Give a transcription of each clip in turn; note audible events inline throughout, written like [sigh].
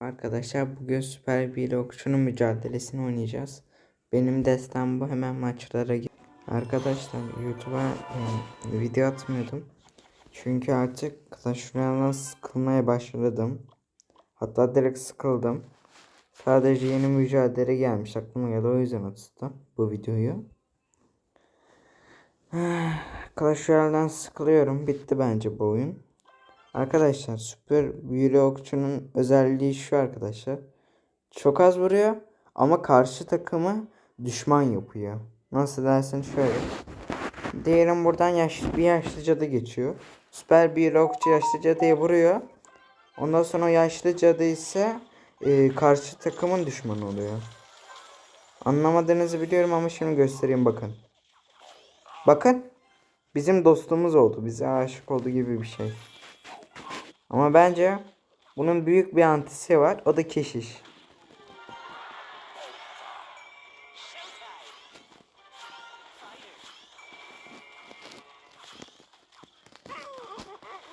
Arkadaşlar bugün süper bir okçunun mücadelesini oynayacağız. Benim destem bu hemen maçlara gir. Arkadaşlar YouTube'a e, video atmıyordum. Çünkü artık Clash Royale'dan sıkılmaya başladım. Hatta direkt sıkıldım. Sadece yeni mücadele gelmiş aklıma geldi o yüzden attım bu videoyu. [sighs] Clash Royale'dan sıkılıyorum. Bitti bence bu oyun. Arkadaşlar süper büyülü okçunun özelliği şu arkadaşlar. Çok az vuruyor ama karşı takımı düşman yapıyor. Nasıl dersin şöyle. Diyelim buradan yaşlı bir yaşlı cadı geçiyor. Süper büyülü okçu yaşlı cadıya vuruyor. Ondan sonra o yaşlı cadı ise e, karşı takımın düşmanı oluyor. Anlamadığınızı biliyorum ama şimdi göstereyim bakın. Bakın. Bizim dostumuz oldu. Bize aşık oldu gibi bir şey. Ama bence bunun büyük bir antisi var. O da keşiş.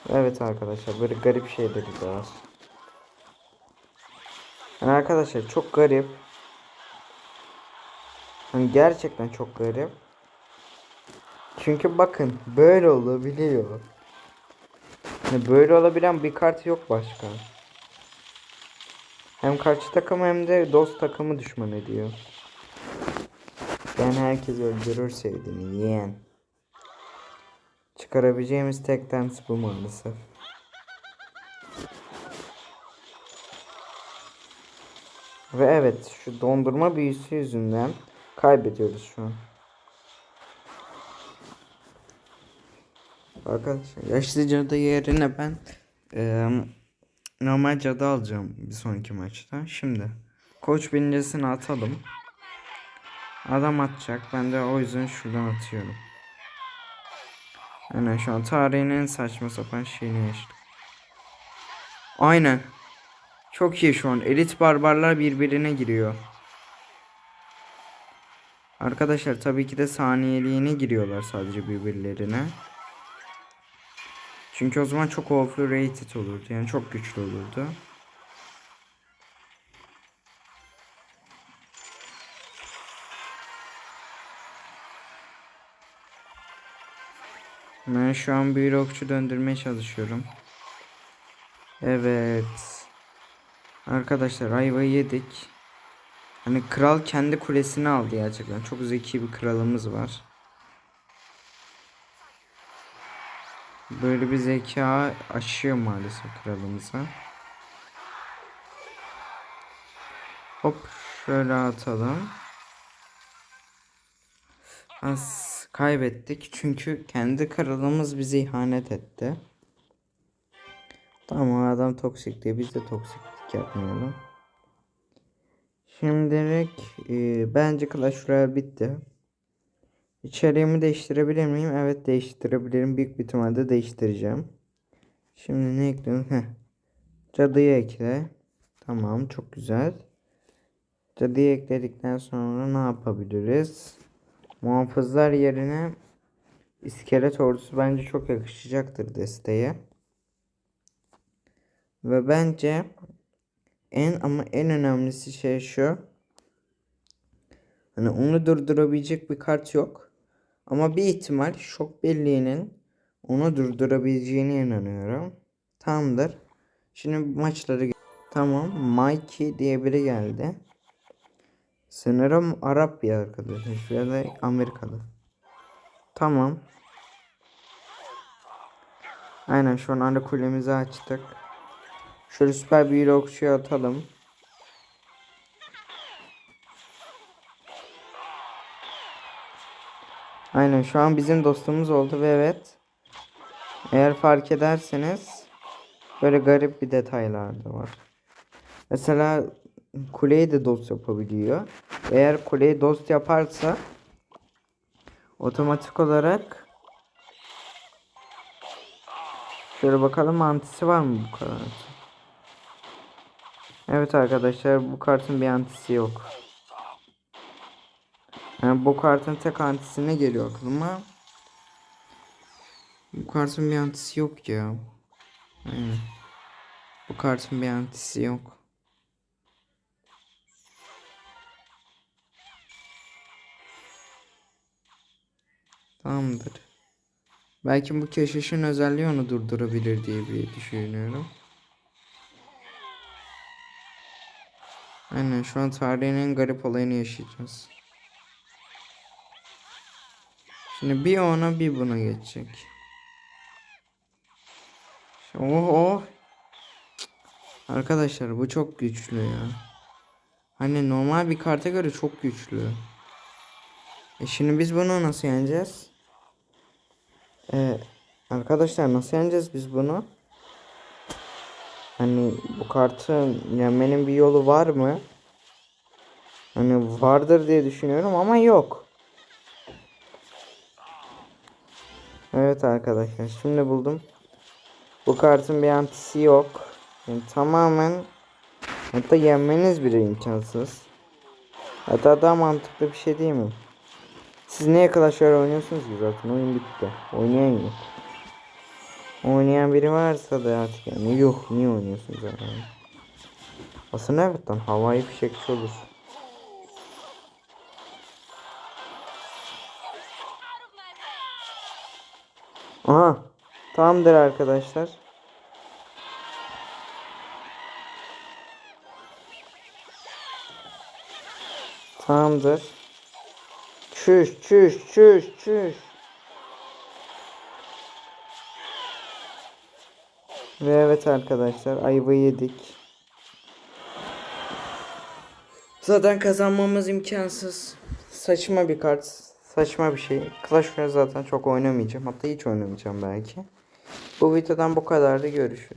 Evet arkadaşlar böyle garip şeyleri de var. Yani arkadaşlar çok garip. Yani gerçekten çok garip. Çünkü bakın böyle olabiliyor. Yani böyle olabilen bir kart yok başka. Hem karşı takım hem de dost takımı düşman ediyor. Ben herkes öldürür sevdiğini yeğen. Çıkarabileceğimiz tek dans bu maalesef. Ve evet şu dondurma büyüsü yüzünden kaybediyoruz şu an. Arkadaşlar yaşlı cadı yerine ben e, normal cadı alacağım bir sonraki maçta. Şimdi koç bincesini atalım. Adam atacak. Ben de o yüzden şuradan atıyorum. Aynen şu an tarihin en saçma sapan şeyini yaşadık. Aynen. Çok iyi şu an. Elit barbarlar birbirine giriyor. Arkadaşlar tabii ki de saniyeliğine giriyorlar sadece birbirlerine. Çünkü o zaman çok overrated olurdu. Yani çok güçlü olurdu. Ben şu an bir okçu döndürmeye çalışıyorum. Evet. Arkadaşlar ayvayı yedik. Hani kral kendi kulesini aldı gerçekten. Çok zeki bir kralımız var. Böyle bir zeka aşıyor maalesef kralımıza. Hop şöyle atalım. Az kaybettik çünkü kendi kralımız bize ihanet etti. Tamam adam toksik diye biz de toksiklik yapmayalım. Şimdilik e, bence Clash Royale bitti. İçeriğimi değiştirebilir miyim? Evet değiştirebilirim. Büyük bir ihtimalle değiştireceğim. Şimdi ne ekliyorum? Heh. Cadıyı ekle. Tamam çok güzel. Cadıyı ekledikten sonra ne yapabiliriz? Muhafızlar yerine iskelet ordusu bence çok yakışacaktır desteğe. Ve bence en ama en önemlisi şey şu. Hani onu durdurabilecek bir kart yok. Ama bir ihtimal şok birliğinin onu durdurabileceğine inanıyorum. Tamamdır. Şimdi maçları tamam. Mikey diye biri geldi. Sanırım Arap bir arkadaş ya da Amerikalı. Tamam. Aynen şu an ana kulemizi açtık. Şöyle süper bir okçuya atalım. Aynen şu an bizim dostumuz oldu ve evet. Eğer fark ederseniz böyle garip bir detaylar da var. Mesela kuleyi de dost yapabiliyor. Eğer kuleyi dost yaparsa otomatik olarak şöyle bakalım antisi var mı bu kadar? Evet arkadaşlar bu kartın bir antisi yok. Yani bu kartın tek antisi ne geliyor aklıma? Bu kartın bir antisi yok ya. Aynen. Bu kartın bir antisi yok. Tamamdır. Belki bu keşişin özelliği onu durdurabilir diye bir düşünüyorum. Aynen şu an tarihin en garip olayını yaşayacağız. Şimdi bir ona bir buna geçecek. Oh oh. Arkadaşlar bu çok güçlü ya. Hani normal bir karta göre çok güçlü. E şimdi biz bunu nasıl yeneceğiz? Ee, arkadaşlar nasıl yeneceğiz biz bunu? Hani bu kartı yenmenin bir yolu var mı? Hani vardır diye düşünüyorum ama yok. Evet arkadaşlar şimdi buldum. Bu kartın bir antisi yok. Yani tamamen hatta yenmeniz bile imkansız. Hatta daha mantıklı bir şey değil mi? Siz niye Clash Royale oynuyorsunuz ki zaten oyun bitti. Oynayan yok. Oynayan biri varsa da artık yani yok niye oynuyorsunuz zaten? Aslında evet lan havai fişekçi olur. Aha tamamdır arkadaşlar. Tamamdır. Çüş çüş çüş çüş. Ve evet arkadaşlar ayvayı yedik. Zaten kazanmamız imkansız. Saçma bir kart. Saçma bir şey. Clash Royale zaten çok oynamayacağım. Hatta hiç oynamayacağım belki. Bu videodan bu kadardı. Görüşürüz.